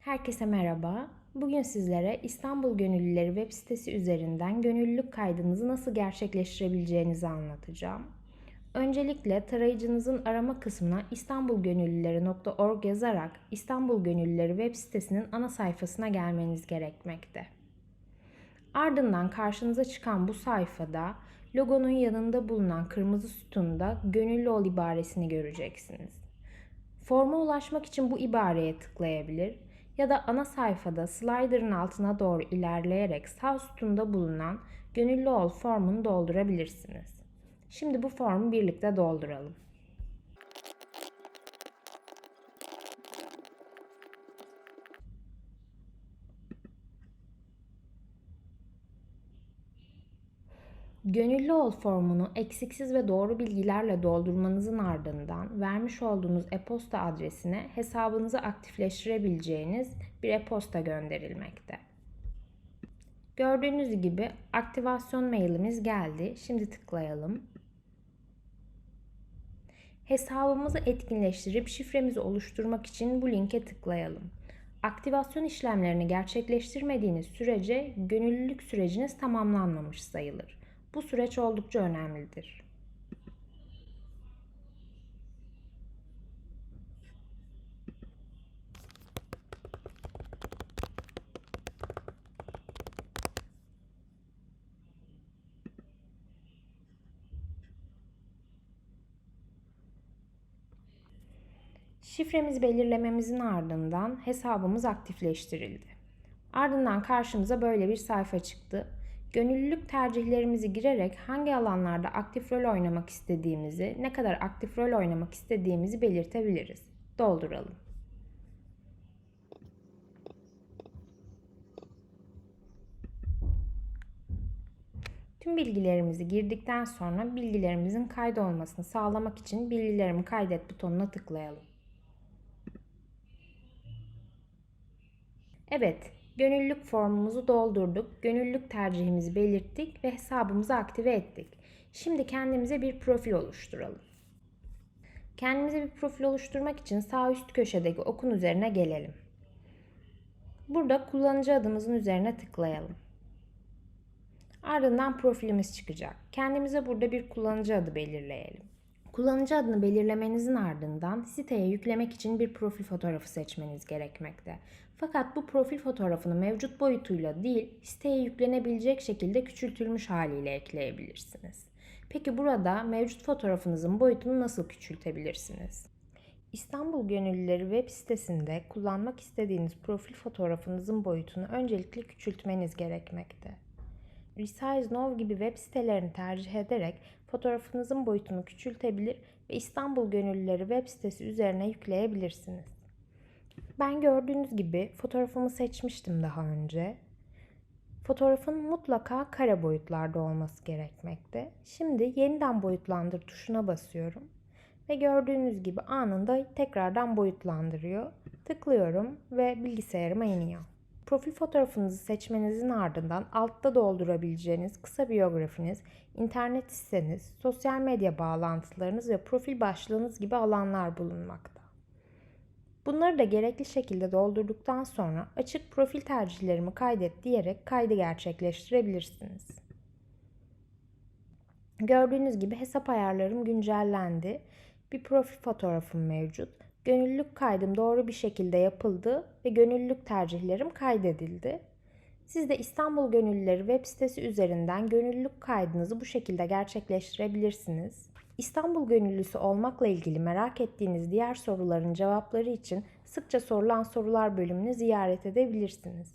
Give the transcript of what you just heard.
Herkese merhaba. Bugün sizlere İstanbul Gönüllüleri web sitesi üzerinden gönüllülük kaydınızı nasıl gerçekleştirebileceğinizi anlatacağım. Öncelikle tarayıcınızın arama kısmına istanbulgönüllüleri.org yazarak İstanbul Gönüllüleri web sitesinin ana sayfasına gelmeniz gerekmekte. Ardından karşınıza çıkan bu sayfada logonun yanında bulunan kırmızı sütunda gönüllü ol ibaresini göreceksiniz. Forma ulaşmak için bu ibareye tıklayabilir ya da ana sayfada slider'ın altına doğru ilerleyerek sağ sütunda bulunan gönüllü ol formunu doldurabilirsiniz. Şimdi bu formu birlikte dolduralım. Gönüllü ol formunu eksiksiz ve doğru bilgilerle doldurmanızın ardından vermiş olduğunuz e-posta adresine hesabınızı aktifleştirebileceğiniz bir e-posta gönderilmekte. Gördüğünüz gibi aktivasyon mailimiz geldi. Şimdi tıklayalım. Hesabımızı etkinleştirip şifremizi oluşturmak için bu linke tıklayalım. Aktivasyon işlemlerini gerçekleştirmediğiniz sürece gönüllülük süreciniz tamamlanmamış sayılır. Bu süreç oldukça önemlidir. Şifremizi belirlememizin ardından hesabımız aktifleştirildi. Ardından karşımıza böyle bir sayfa çıktı. Gönüllülük tercihlerimizi girerek hangi alanlarda aktif rol oynamak istediğimizi, ne kadar aktif rol oynamak istediğimizi belirtebiliriz. Dolduralım. Tüm bilgilerimizi girdikten sonra bilgilerimizin kaydolmasını sağlamak için bilgilerimi kaydet butonuna tıklayalım. Evet, Gönüllülük formumuzu doldurduk, gönüllülük tercihimizi belirttik ve hesabımızı aktive ettik. Şimdi kendimize bir profil oluşturalım. Kendimize bir profil oluşturmak için sağ üst köşedeki okun üzerine gelelim. Burada kullanıcı adımızın üzerine tıklayalım. Ardından profilimiz çıkacak. Kendimize burada bir kullanıcı adı belirleyelim. Kullanıcı adını belirlemenizin ardından siteye yüklemek için bir profil fotoğrafı seçmeniz gerekmekte. Fakat bu profil fotoğrafını mevcut boyutuyla değil, siteye yüklenebilecek şekilde küçültülmüş haliyle ekleyebilirsiniz. Peki burada mevcut fotoğrafınızın boyutunu nasıl küçültebilirsiniz? İstanbul Gönüllüleri web sitesinde kullanmak istediğiniz profil fotoğrafınızın boyutunu öncelikle küçültmeniz gerekmekte. Resize Now gibi web sitelerini tercih ederek fotoğrafınızın boyutunu küçültebilir ve İstanbul Gönüllüleri web sitesi üzerine yükleyebilirsiniz. Ben gördüğünüz gibi fotoğrafımı seçmiştim daha önce. Fotoğrafın mutlaka kare boyutlarda olması gerekmekte. Şimdi yeniden boyutlandır tuşuna basıyorum ve gördüğünüz gibi anında tekrardan boyutlandırıyor. Tıklıyorum ve bilgisayarıma iniyor. Profil fotoğrafınızı seçmenizin ardından altta doldurabileceğiniz kısa biyografiniz, internet siteniz, sosyal medya bağlantılarınız ve profil başlığınız gibi alanlar bulunmakta. Bunları da gerekli şekilde doldurduktan sonra açık profil tercihlerimi kaydet diyerek kaydı gerçekleştirebilirsiniz. Gördüğünüz gibi hesap ayarlarım güncellendi. Bir profil fotoğrafım mevcut Gönüllülük kaydım doğru bir şekilde yapıldı ve gönüllülük tercihlerim kaydedildi. Siz de İstanbul Gönüllüleri web sitesi üzerinden gönüllülük kaydınızı bu şekilde gerçekleştirebilirsiniz. İstanbul Gönüllüsü olmakla ilgili merak ettiğiniz diğer soruların cevapları için sıkça sorulan sorular bölümünü ziyaret edebilirsiniz.